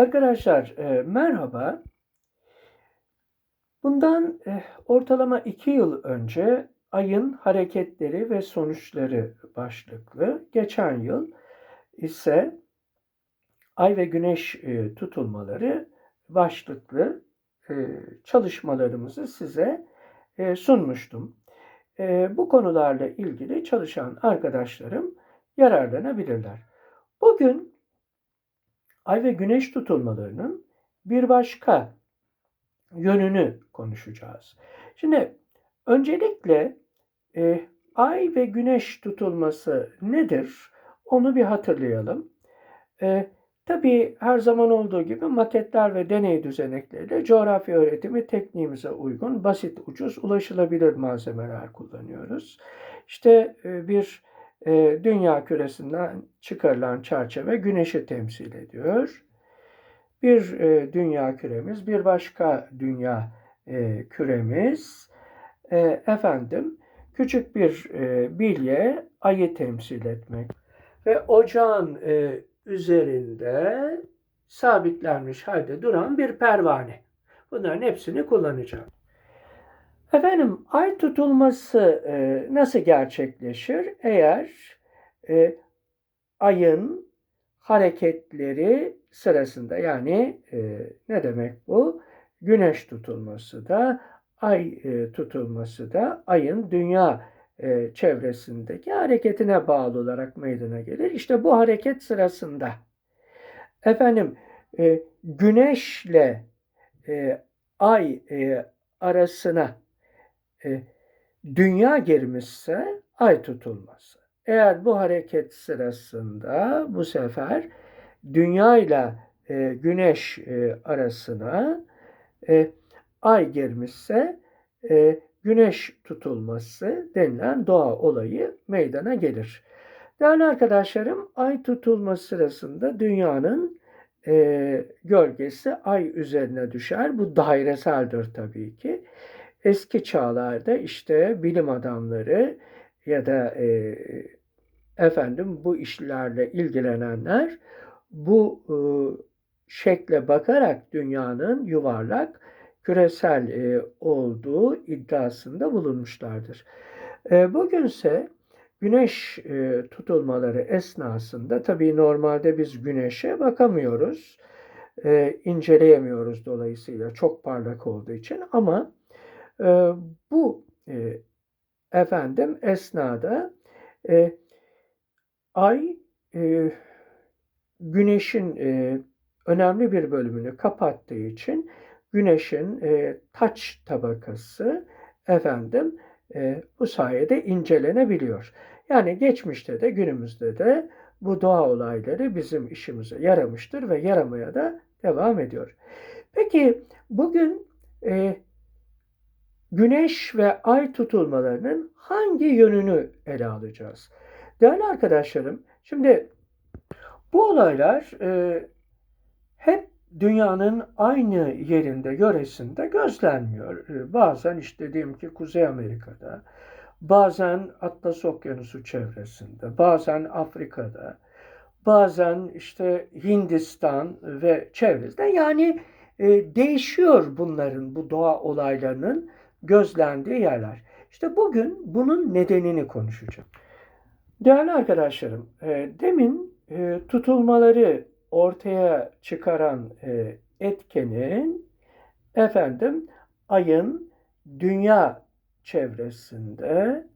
Arkadaşlar e, merhaba. Bundan e, ortalama iki yıl önce ayın hareketleri ve sonuçları başlıklı. Geçen yıl ise ay ve güneş e, tutulmaları başlıklı e, çalışmalarımızı size e, sunmuştum. E, bu konularla ilgili çalışan arkadaşlarım yararlanabilirler. Bugün ay ve güneş tutulmalarının bir başka yönünü konuşacağız. Şimdi öncelikle e, ay ve güneş tutulması nedir? Onu bir hatırlayalım. E, tabii her zaman olduğu gibi maketler ve deney düzenekleriyle coğrafya öğretimi tekniğimize uygun, basit, ucuz, ulaşılabilir malzemeler kullanıyoruz. İşte e, bir e, dünya küresinden çıkarılan çerçeve güneşi temsil ediyor. Bir e, dünya küremiz, bir başka dünya e, küremiz, e, efendim küçük bir e, bilye ayı temsil etmek ve ocağın e, üzerinde sabitlenmiş halde duran bir pervane. Bunların hepsini kullanacağım. Efendim ay tutulması e, nasıl gerçekleşir? Eğer e, ayın hareketleri sırasında yani e, ne demek bu? Güneş tutulması da ay e, tutulması da ayın dünya e, çevresindeki hareketine bağlı olarak meydana gelir. İşte bu hareket sırasında efendim e, güneşle e, ay e, arasına e, dünya girmişse ay tutulması. Eğer bu hareket sırasında bu sefer dünya ile e, güneş e, arasına e, ay girmişse e, güneş tutulması denilen doğa olayı meydana gelir. Değerli arkadaşlarım, ay tutulma sırasında dünyanın e, gölgesi ay üzerine düşer. Bu daireseldir tabii ki. Eski çağlarda işte bilim adamları ya da e, efendim bu işlerle ilgilenenler bu e, şekle bakarak dünyanın yuvarlak küresel e, olduğu iddiasında bulunmuşlardır. E, bugünse güneş e, tutulmaları esnasında tabii normalde biz güneşe bakamıyoruz, e, inceleyemiyoruz dolayısıyla çok parlak olduğu için ama e, bu e, efendim esnada e, ay e, güneşin e, önemli bir bölümünü kapattığı için güneşin e, taç tabakası efendim e, bu sayede incelenebiliyor. Yani geçmişte de günümüzde de bu doğa olayları bizim işimize yaramıştır ve yaramaya da devam ediyor. Peki bugün e, güneş ve ay tutulmalarının hangi yönünü ele alacağız? Değerli arkadaşlarım, şimdi bu olaylar e, hep dünyanın aynı yerinde, yöresinde gözlenmiyor. E, bazen işte diyelim ki Kuzey Amerika'da, bazen Atlas Okyanusu çevresinde, bazen Afrika'da, bazen işte Hindistan ve çevresinde. Yani e, değişiyor bunların, bu doğa olaylarının gözlendiği yerler. İşte bugün bunun nedenini konuşacağım. Değerli arkadaşlarım, e, demin e, tutulmaları ortaya çıkaran e, etkenin efendim ayın dünya çevresinde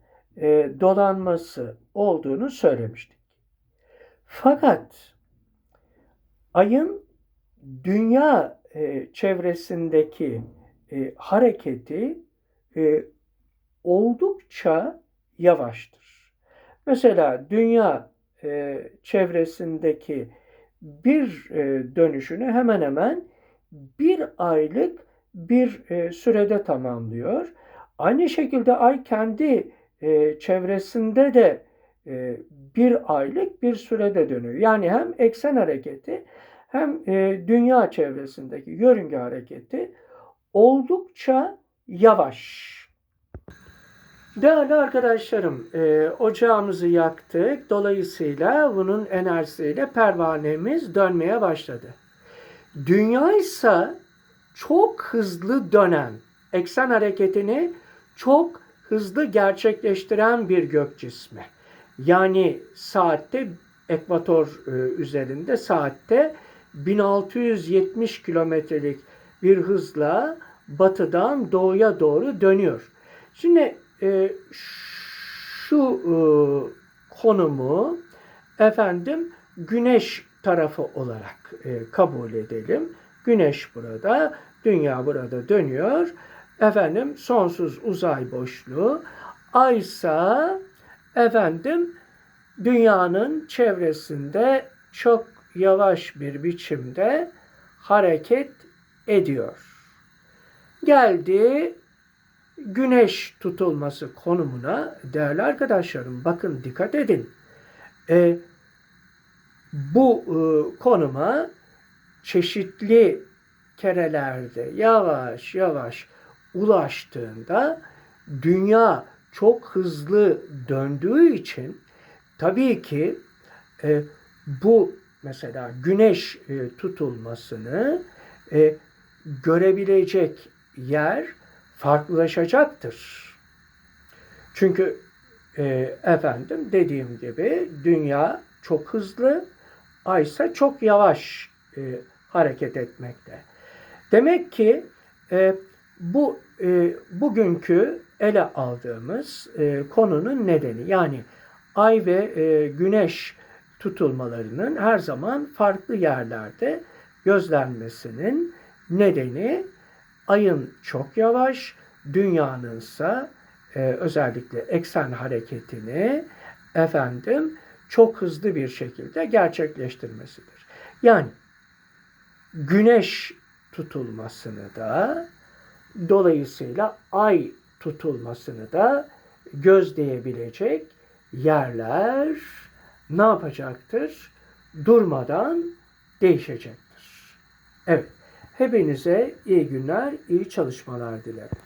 dolanması olduğunu söylemiştik. Fakat ayın dünya çevresindeki hareketi oldukça yavaştır. Mesela dünya e, çevresindeki bir e, dönüşünü hemen hemen bir aylık bir e, sürede tamamlıyor. Aynı şekilde ay kendi e, çevresinde de e, bir aylık bir sürede dönüyor. Yani hem eksen hareketi hem e, dünya çevresindeki yörünge hareketi oldukça yavaş. Değerli arkadaşlarım, e, ocağımızı yaktık. Dolayısıyla bunun enerjisiyle pervanemiz dönmeye başladı. Dünya ise çok hızlı dönen, eksen hareketini çok hızlı gerçekleştiren bir gök cismi. Yani saatte ekvator e, üzerinde saatte 1670 kilometrelik bir hızla batıdan doğuya doğru dönüyor. Şimdi e, şu e, konumu efendim güneş tarafı olarak e, kabul edelim. Güneş burada, dünya burada dönüyor. Efendim sonsuz uzay boşluğu. Ay ise efendim dünyanın çevresinde çok yavaş bir biçimde hareket ediyor. Geldi güneş tutulması konumuna değerli arkadaşlarım bakın dikkat edin. E, bu e, konuma çeşitli kerelerde yavaş yavaş ulaştığında dünya çok hızlı döndüğü için tabii ki e, bu mesela güneş e, tutulmasını e, görebilecek yer farklılaşacaktır. Çünkü e, efendim dediğim gibi dünya çok hızlı, ay ise çok yavaş e, hareket etmekte. Demek ki e, bu e, bugünkü ele aldığımız e, konunun nedeni yani ay ve e, güneş tutulmalarının her zaman farklı yerlerde gözlenmesinin nedeni ayın çok yavaş, dünyanın ise özellikle eksen hareketini efendim çok hızlı bir şekilde gerçekleştirmesidir. Yani güneş tutulmasını da dolayısıyla ay tutulmasını da gözleyebilecek yerler ne yapacaktır? Durmadan değişecektir. Evet. Hepinize iyi günler, iyi çalışmalar dilerim.